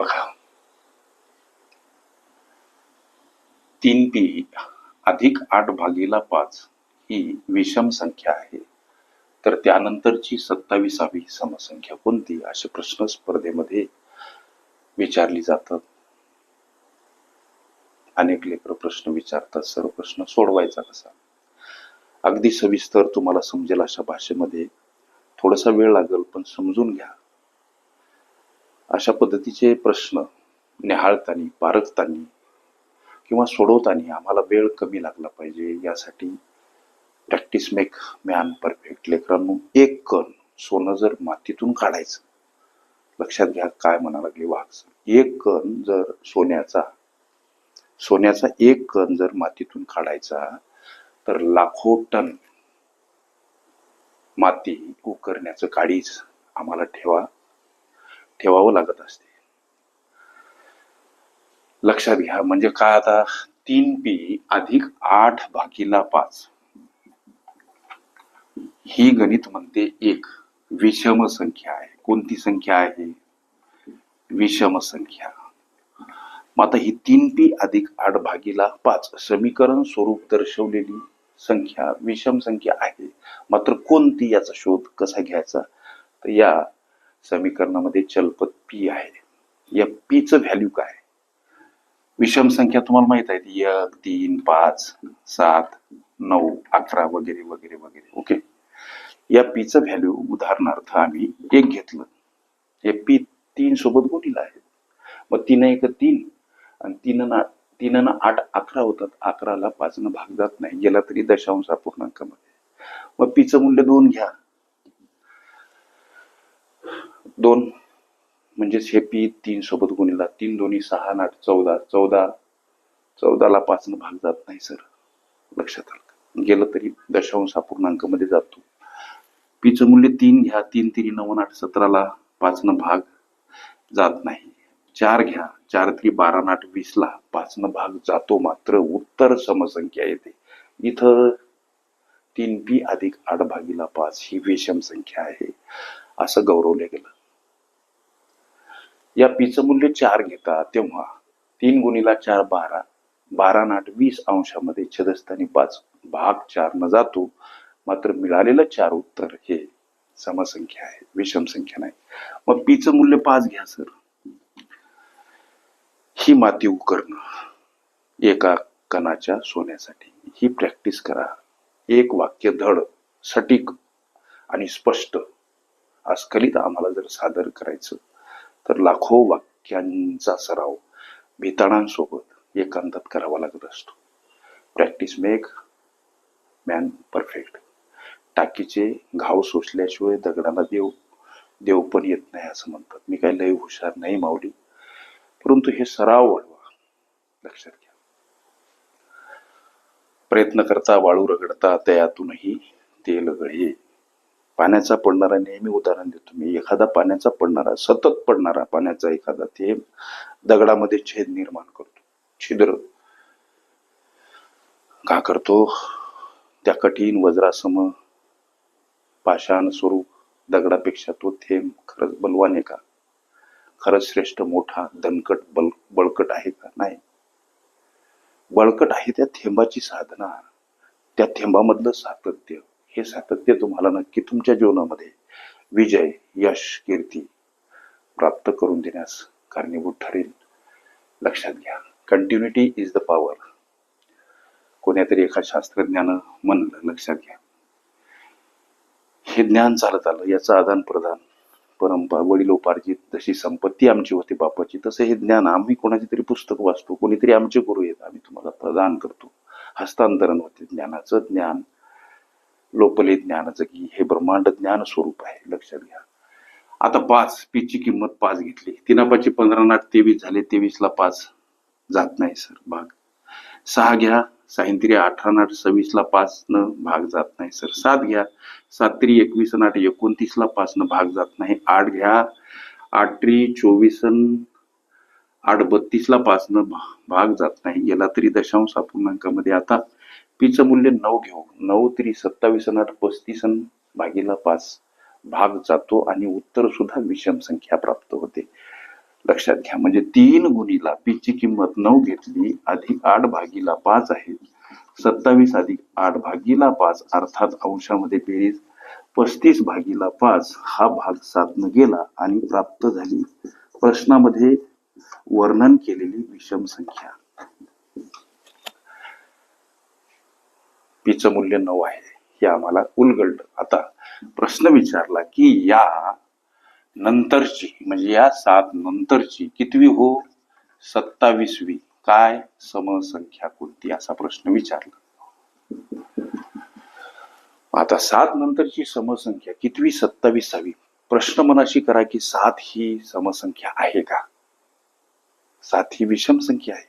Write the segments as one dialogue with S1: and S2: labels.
S1: बघा. तीन पी अधिक आठ भागीला पाच ही विषम संख्या आहे. तर त्यानंतरची सत्ताविसावी समसंख्या कोणती? असे प्रश्न स्पर्धेमध्ये विचारली जातात. अनेक लेकर प्रश्न विचारतात सर्व प्रश्न सोडवायचा कसा? अगदी सविस्तर तुम्हाला समजेल अशा भाषेमध्ये. थोडासा वेळ लागेल पण समजून घ्या. अशा पद्धतीचे प्रश्न निहाळताना पारखताना किंवा सोडवताना आम्हाला वेळ कमी लागला पाहिजे यासाठी प्रॅक्टिस मेक मॅन परफेक्ट लेकरांनो एक कण सोनं जर मातीतून काढायचं लक्षात घ्या काय म्हणा लागले वाघ. एक कण जर सोन्याचा सोन्याचा एक कण जर मातीतून काढायचा तर लाखो टन माती उकरण्याचं काळीज आम्हाला ठेवा. ठेवावं लागत असते. लक्षात घ्या म्हणजे काय आता? तीन पी अधिक आठ भागीला पाच. ही गणित म्हणते एक. विषम संख्या आहे. कोणती संख्या आहे? विषम संख्या. मग आता ही तीन पी अधिक आठ भागीला पाच. समीकरण स्वरूप दर्शवलेली संख्या विषम संख्या आहे. मात्र कोणती याचा शोध कसा घ्यायचा? तर या समीकरणामध्ये चलपद पी आहे. या पीचं व्हॅल्यू काय विषम संख्या तुम्हाला माहीत आहे एक तीन पाच सात नऊ अकरा वगैरे वगैरे वगैरे. ओके या पीचं व्हॅल्यू उदाहरणार्थ आम्ही एक घेतलं. हे पी तीन सोबत गुणीला आहे. मग तीन एक तीन. आणि तीन ना तीन ना आठ अकरा होतात. अकराला पाचनं भाग जात नाही. गेला तरी दशांश अपूर्णांकामध्ये मग पीचं मूल्य दोन घ्या. दोन म्हणजेच हे पी तीन सोबत गुणिला तीन दोन्ही सहा आठ चौदा चौदा चौदाला पाचनं भाग जात नाही सर. लक्षात आलं गेलं तरी दशांश अपूर्णांकामध्ये जातो. पीचं मूल्य तीन घ्या तीन तिरी नऊ आठ सतराला पाचनं भाग जात नाही. चार घ्या चार तरी बारा आठ वीसला पाचनं भाग जातो मात्र उत्तर समसंख्या येते. इथं तीन पी अधिक आठ भागीला पाच ही विषम संख्या आहे. असं गौरवलं गेलं. या पीचं मूल्य चार घेता तेव्हा तीन गुणीला चार बारा. बारा आठ वीस अंशामध्ये छदस्थानी पाच भाग चार न जातो. मात्र मिळालेलं चार उत्तर हे समसंख्या आहे. विषम संख्या नाही. मग पीचं मूल्य पाच घ्या सर. ही माती उकरणं एका कणाच्या सोन्यासाठी. ही प्रॅक्टिस करा. एक वाक्य धड सटीक आणि स्पष्ट. अस्खलित आम्हाला जर सादर करायचं तर लाखो वाक्यांचा सराव भिताणांसोबत एकांतात करावा लागत असतो. प्रॅक्टिस मेक मॅन परफेक्ट टाकीचे घाव सोसल्याशिवाय दगडाला देव देव पण येत नाही असं म्हणतात. मी काही लय हुशार नाही मावली परंतु हे सराव वाढवा. लक्षात घ्या. प्रयत्न करता वाळू रगडता तयातूनही तेल गळे पाण्याचा पडणारा नेहमी उदाहरण देतो मी. एखादा पाण्याचा पडणारा सतत पडणारा पाण्याचा एखादा थेंब दगडामध्ये छेद निर्माण करतो. छिद्र. का करतो? त्या कठीण वज्रासम पाषाण स्वरूप दगडापेक्षा तो थेंब खरंच बलवान आहे का? खरंच श्रेष्ठ मोठा दणकट बल बळकट आहे का? नाही. बळकट आहे त्या थेंबाची साधना. त्या थेंबामधलं सातत्य. हे सातत्य तुम्हाला नक्की तुमच्या जीवनामध्ये विजय यश कीर्ती प्राप्त करून देण्यास कारणीभूत ठरेल. लक्षात घ्या कंटिन्युटी इज द पॉवर कोण्यातरी एका शास्त्रज्ञानं म्हणलं लक्षात घ्या. हे ज्ञान चालत आलं याचं आदान प्रदान परंपरा वडिलोपार्जित जशी संपत्ती आमची होती बापाची तसं हे ज्ञान आम्ही कोणाची तरी पुस्तक वाचतो कोणीतरी आमचे गुरु आहेत आम्ही तुम्हाला प्रदान करतो. हस्तांतरण होते ज्ञानाचं ज्ञान. लोपले ज्ञानाचं की हे ब्रह्मांड ज्ञान स्वरूप आहे लक्षात घ्या. आता पाच पीची किंमत पाच घेतली. तिनापाची पंधरा नाट तेवीस झाले तेवीसला पाच जात नाही सर भाग. सहा घ्या सायंत्री अठरा नाट सव्वीसला पाच न भाग जात नाही सर. सात घ्या सात तरी एकवीस नाट एकोणतीसला पाच न भाग जात नाही. आठ घ्या आठ त्रि चोवीस आठ बत्तीसला पाच न भाग जात नाही. गेला तरी दशांश अपूर्णांकामध्ये आता पीचं मूल्य नऊ घेऊ. नऊ तरी सत्तावीस आठ पस्तीस भागीला पाच. भाग जातो आणि उत्तर सुद्धा विषम संख्या प्राप्त होते. लक्षात घ्या म्हणजे तीन गुणीला पीची किंमत नऊ घेतली अधिक आठ भागीला पाच आहे. सत्तावीस अधिक आठ भागीला पाच अर्थात अंशामध्ये बेरीज. पस्तीस भागीला पाच हा भाग साधन गेला आणि प्राप्त झाली. प्रश्नामध्ये वर्णन केलेली विषम संख्या. पीचं मूल्य नऊ आहे. हे आम्हाला उलगडलं. आता प्रश्न विचारला की या नंतरची म्हणजे या सात नंतरची कितवी हो? सत्तावीसवी. काय समसंख्या कोणती? असा प्रश्न विचारला. आता सात नंतरची समसंख्या कितवी? सत्तावीसावी. प्रश्न मनाशी करा की सात ही समसंख्या आहे का? सात ही विषम संख्या आहे.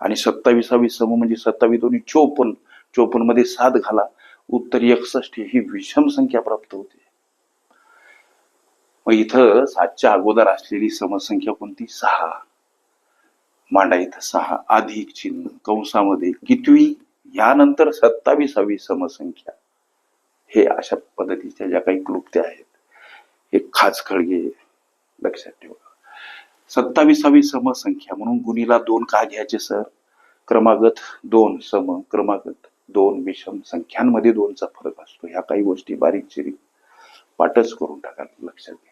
S1: आणि सत्तावीसावी सम म्हणजे सत्तावीस दोन्ही चोपन्न. चोपन्नमध्ये सात घाला. उत्तर एकसष्ट ही विषम संख्या प्राप्त होते. मग इथं सातच्या अगोदर असलेली समसंख्या कोणती? सहा. मांडा इथं सहा. अधिक चिन्ह. कंसामध्ये कितवी? यानंतर सत्तावीसावी समसंख्या. हे अशा पद्धतीच्या ज्या काही क्लुप्त्या आहेत हे खास खळगे लक्षात ठेवा. सत्तावीसावी समसंख्या. म्हणून गुणीला दोन का घ्यायचे सर? क्रमागत दोन सम क्रमागत दोन विषम संख्यांमध्ये दोनचा फरक असतो. ह्या काही गोष्टी बारीक चिरीक पाठच करून टाका लक्षात घ्या.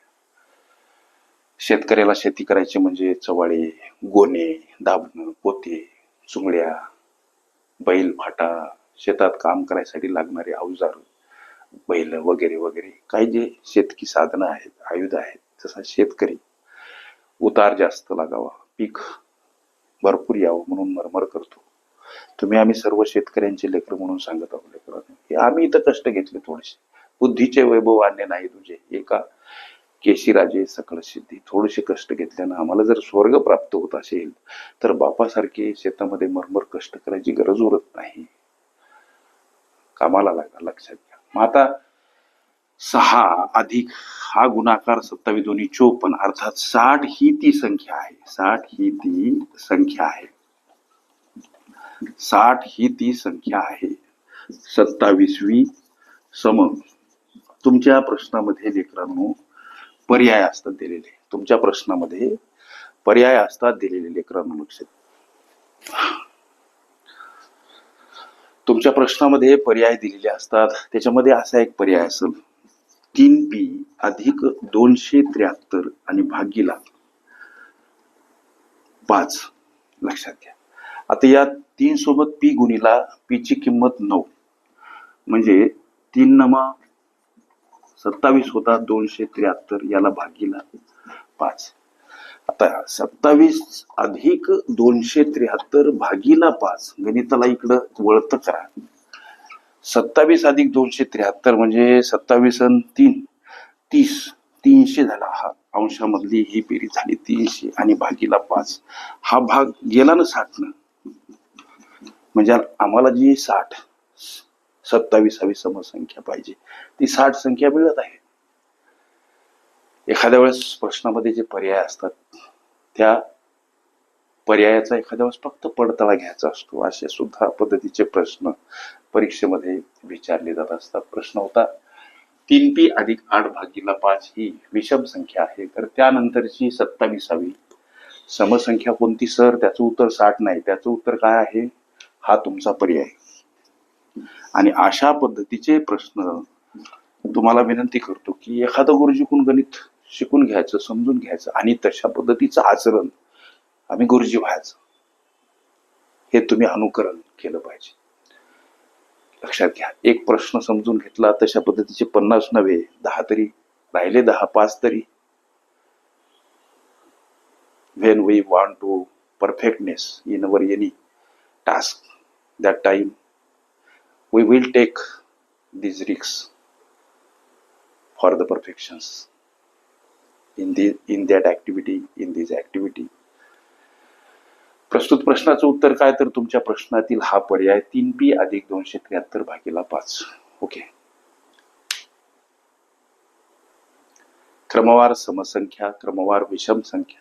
S1: शेतकऱ्याला शेती करायची म्हणजे चवाळे गोणे दाबणं पोते चुंगड्या बैल फाटा शेतात काम करायसाठी लागणारे अवजार बैल वगैरे वगैरे. काही जे शेतकी साधनं आहेत आयुध आहेत जसा शेतकरी उतार जास्त लागावा पीक भरपूर यावं म्हणून मरमर करतो. तुम्ही आम्ही सर्व शेतकऱ्यांचे लेकर म्हणून सांगत आहोत लेकर. आम्ही इथं कष्ट घेतले थोडेसे. बुद्धीचे वैभव आणले नाही तुझे. एका केशीराजे सकळ सिद्धी. थोडेसे कष्ट घेतल्यानं आम्हाला जर स्वर्ग प्राप्त होत असेल तर बापासारखे शेतामध्ये मरमर कष्ट करायची गरज उरत नाही. कामाला लागा लक्षात घ्या. मग आता सहा अधिक हा गुणाकार सत्तावीस दोन्ही चोपन्न अर्थात साठ ही ती संख्या आहे. साठ ही ती संख्या आहे. साठ ही ती संख्या आहे. सत्तावीसवी सम. तुमच्या प्रश्नामध्ये लेकरांनो पर्याय असतात दिलेले. तुमच्या प्रश्नामध्ये पर्याय असतात दिलेले लेकरांनो लक्षात तुमच्या प्रश्नामध्ये पर्याय दिलेले असतात. त्याच्यामध्ये असा एक पर्याय असेल. तीन पी अधिक दोनशे त्र्याहत्तर आणि भागीला पाच. लक्षात घ्या. आता या तीन सोबत पी गुणीला पीची किंमत नऊ. म्हणजे तीन नमा सत्तावीस होता दोनशे त्र्याहत्तर याला भागीला पाच. आता सत्तावीस अधिक दोनशे त्र्याहत्तर भागीला पाच. गणिताला इकडं वळत करा. सत्तावीस अधिक दोनशे त्र्याहत्तर म्हणजे सत्तावीस आणि तीन. तीस तीनशे झाला. हा अंशामधली ही बेरीज झाली तीनशे आणि भागीला पाच. हा भाग गेला ना साठनं. म्हणजे आम्हाला जी साठ सत्तावीसावी समसंख्या पाहिजे ती साठ संख्या मिळत आहे. एखाद्या वेळेस प्रश्नामध्ये जे पर्याय असतात त्या पर्यायाचा एखाद्या वेळेस फक्त पडताळा घ्यायचा असतो. असे सुद्धा पद्धतीचे प्रश्न परीक्षेमध्ये विचारले जात असतात. प्रश्न होता तीन पी अधिक आठ भागीला पाच ही विषम संख्या आहे. तर त्यानंतरची सत्तावीसावी समसंख्या कोणती सर? त्याचं उत्तर साठ नाही. त्याचं उत्तर काय आहे? हा तुमचा पर्याय आणि अशा पद्धतीचे प्रश्न तुम्हाला विनंती करतो की एखादं गुरुजीकडून गणित शिकून घ्यायचं समजून घ्यायचं आणि तशा पद्धतीचं आचरण आम्ही गुरुजी व्हायचं. हे तुम्ही अनुकरण केलं पाहिजे. लक्षात घ्या एक प्रश्न समजून घेतला तशा पद्धतीचे पन्नास नव्हे दहा तरी राहिले दहा पाच तरी. When we want to perfectness in our any task that time we will take these risks for the perfections in the in that activity in this activity प्रस्तुत प्रश्नाचं उत्तर काय तर तुमच्या प्रश्नातील हा पर्याय तीन पी अधिक दोनशे त्र्याहत्तर भागीला पाच ओके क्रमवार समसंख्या क्रमवार विषम संख्या